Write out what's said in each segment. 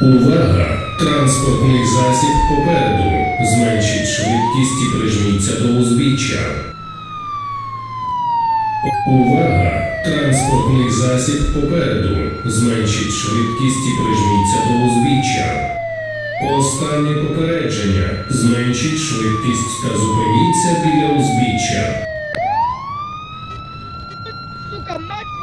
Увага! Транспортний засіб попереду. Зменшіть швидкість і прижміться до узбіччя. Увага! Транспортний засіб попереду. Зменшіть швидкість і прижміться до узбіччя. Останнє попередження. Зменшіть швидкість та зупиніться біля узбіччя. Сука, мать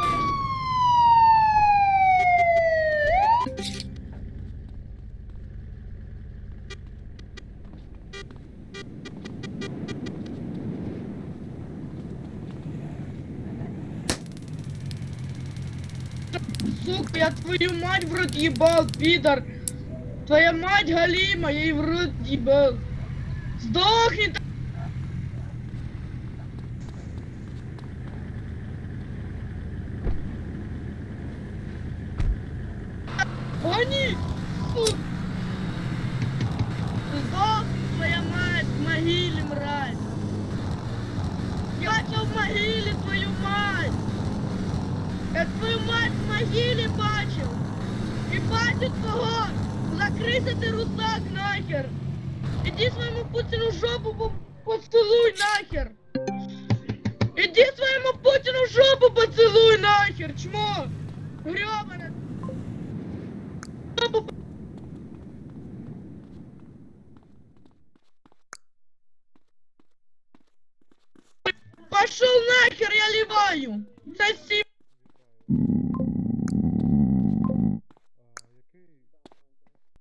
Сука, я твою мать в рот ебал, пидор! Твоя мать Галима, я ей в рот ебал! Сдохни ты! Они! Сука! Сдохни, твоя мать, в могиле, мразь! Я тебя в могиле, твою мать! Я твою мать в могиле бачив! І бачу твого! Закрийся ти русак нахер! Іди своєму Путіну жопу по- поцілуй нахер! Іди своєму Путіну жопу поцілуй нахер, чмо! Гребане! Жопу Пошел нахер, я ливаю! Соси